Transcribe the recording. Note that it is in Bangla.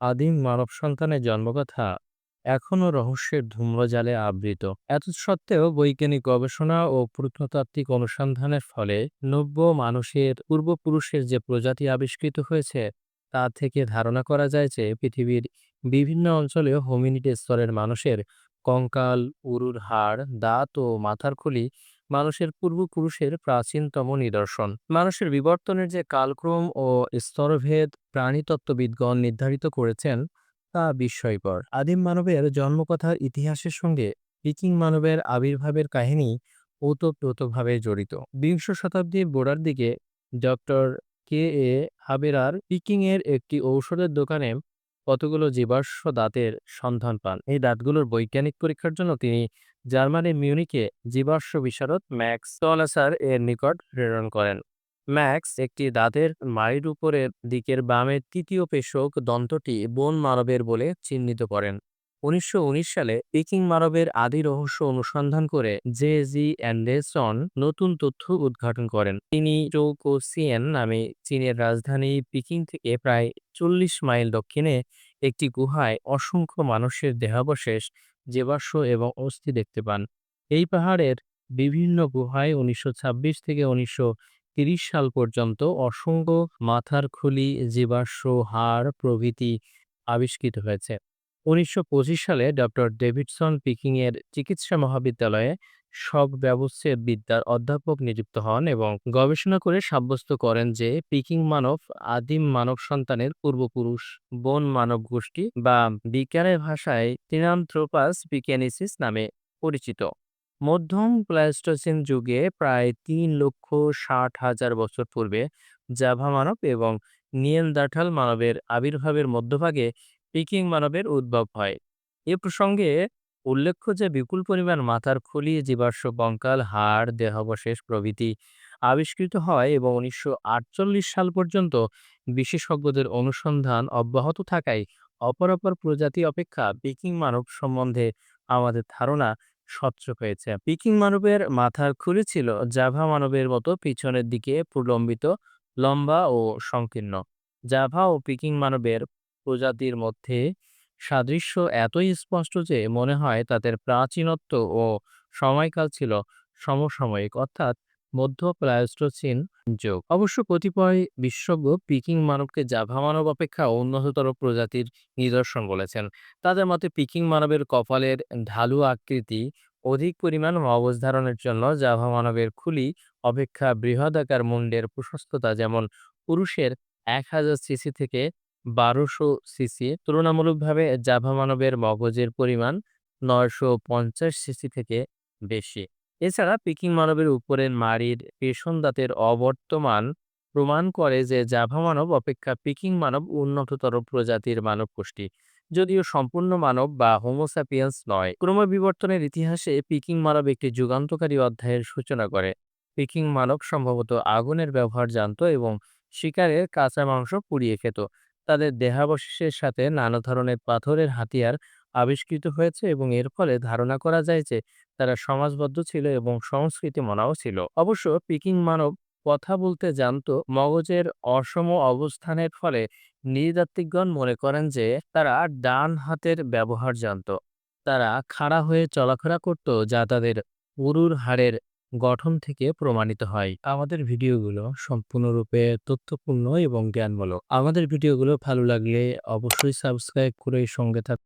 আদিম মানব সন্তানের জন্মকথা এখনও রহস্যের ধূম্রজালে আবৃত। এত সত্ত্বেও বৈজ্ঞানিক গবেষণা ও প্রত্নতাত্ত্বিক অনুসন্ধানের ফলে নব্য মানুষের পূর্বপুরুষের যে প্রজাতি আবিষ্কৃত হয়েছে, তা থেকে ধারণা করা যায় যে পৃথিবীর বিভিন্ন অঞ্চলে হোমিনিড স্তরের মানুষের কঙ্কাল, উরুর হাড়, দাঁত ও মাথার খুলি মানুষের পূর্বপুরুষের প্রাচীনতম নিদর্শন। মানুষের বিবর্তনের যে কালক্রম ও স্তরভেদ প্রাণীতত্ত্ববিদগণ নির্ধারিত করেছেন, তা বিস্ময়কর। আদিম মানবের জন্মকথার ইতিহাসের সঙ্গে ভিকিং মানবের আবির্ভাবের কাহিনী ওতপ্রোতভাবে জড়িত। বিংশ শতাব্দীর গোড়ার দিকে ডক্টর কে এ হাবেরার পিকিংয়ের একটি ঔষধের দোকানে কতগুলো জীবাশ্ম দাঁতের সন্ধান পান। এই দাঁতগুলোর বৈজ্ঞানিক পরীক্ষার জন্য তিনি জার্মানির মিউনিকে জীবাশ্ম বিশারদ ম্যাক্স টলাসার এর নিকট প্রেরণ করেন। ম্যাক্স একটি দাঁতের মাড়ির উপরের দিকের বামের তৃতীয় পেশক দন্তটি বন মানবের বলে চিহ্নিত করেন। উনিশশো সালে পিকিং মানবের আদি রহস্য অনুসন্ধান করে জে জি অ্যান্ডেসন নতুন তথ্য উদ্ঘাটন করেন। তিনি চৌকোসিয়েন নামে চীনের রাজধানী পিকিং থেকে প্রায় চল্লিশ মাইল দক্ষিণে একটি গুহায় অসংখ্য মানুষের দেহাবশেষ জীবাশ্ম এবং অস্থি দেখতে পান। এই পাহাড়ের বিভিন্ন গুহায় উনিশশো ছাব্বিশ থেকে উনিশশো সাল পর্যন্ত অসংখ্য মাথার খুলি, জীবাশ্ম, হাড় প্রভৃতি আবিষ্কৃত হয়েছে। উনিশশো পঁচিশ সালে ডক্টর ডেভিডসন পিকিংয়ের চিকিৎসা মহাবিদ্যালয়ে শক ব্যবচ্ছেদ বিদ্যার অধ্যাপক নিযুক্ত হন এবং গবেষণা করে সাব্যস্ত করেন যে পিকিং মানব আদিম মানব সন্তানের পূর্বপুরুষ, বন মানব গোষ্ঠী বা বিজ্ঞানের ভাষায় টিনান্থ্রোপাস পিকেনিসিস নামে পরিচিত। মধ্যম প্লাস্টোসিন যুগে প্রায় তিন লক্ষ ষাট হাজার বছর পূর্বে জাভা মানব এবং নিয়েনদার্থাল মানবের আবির্ভাবের মধ্যভাগে পিকিং মানবের উদ্ভব হয়। এ প্রসঙ্গে উল্লেখ্য যে, বিপুল পরিমাণ মাথার খুলি, জীবাশ্ম কঙ্কাল, হাড়, দেহাবশেষ প্রভৃতি আবিষ্কৃত হয় এবং উনিশশো আটচল্লিশ সাল পর্যন্ত বিশেষজ্ঞদের অনুসন্ধান অব্যাহত থাকায় অপরাপর প্রজাতি অপেক্ষা পিকিং মানব সম্বন্ধে আমাদের ধারণা স্বচ্ছ হয়েছে। পিকিং মানবের মাথার খুলি ছিল জাভা মানবের মতো পিছনের দিকে প্রলম্বিত, লম্বা ও সংকীর্ণ। জাভা ও পিকিং মানবের প্রজাতির মধ্যে সাদৃশ্য এতই স্পষ্ট যে মনে হয় তাদের প্রাচীনত্ব ও সময়কাল ছিল সমসাময়িক, অর্থাৎ মধ্য প্লায়োস্টোসিন যুগ। অবশ্য কতিপয় বিশেষজ্ঞ পিকিং মানবকে জাভা মানব অপেক্ষা উন্নততর প্রজাতির নিদর্শন বলেছেন। তাদের মতে পিকিং মানবের কপালের ঢালু আকৃতি অধিক পরিমাণ মগজ ধারণের জন্য জাভা মানবের খুলি অপেক্ষা বৃহদাকার মুন্ডের প্রশস্ততা যেমন পুরুষের এক হাজার সিসি থেকে বারোশো সিসি তুলনামূলকভাবে জাভা মানবের মগজের পরিমাণ নয়শো পঞ্চাশ সিসি থেকে বেশি। এছাড়া পিকিং মানবের উপরের মাড়ির পেষণ দাঁতের অবর্তমান প্রমাণ করে যে জাভা মানব অপেক্ষা পিকিং মানব উন্নততর প্রজাতির মানব গোষ্ঠী যদিও সম্পূর্ণ মানব বা হোমোসাপিয়েন্স নয় ক্রমবিবর্তনের ইতিহাসে পিকিং মানব একটি যুগান্তকারী অধ্যায়ের সূচনা করে। পিকিং মানব সম্ভবত আগুনের ব্যবহার জানত এবং শিকারের কাঁচা মাংস পুড়িয়ে খেত। তাদের দেহাবশেষের সাথে নানা ধরনের পাথরের হাতিয়ার আবিষ্কৃত হয়েছে এবং এর ফলে ধারণা করা যায় যে তারা সমাজবদ্ধ ছিল এবং সংস্কৃতি মনাও ছিল। অবশ্য পিকিং মানব কথা বলতে জানত মগজের অসম অবস্থানের ফলে নৃতাত্ত্বিকগণ মনে করেন যে তারা ডান হাতের ব্যবহার জানত। তারা খাড়া হয়ে চলাফেরা করত যা তাদের উরুর হাড়ের গঠন থেকে প্রমাণিত হয়। আমাদের ভিডিওগুলো সম্পূর্ণরূপে তথ্যপূর্ণ এবং জ্ঞানমূলক। আমাদের ভিডিওগুলো ভালো লাগলে অবশ্যই সাবস্ক্রাইব করে সঙ্গে থাক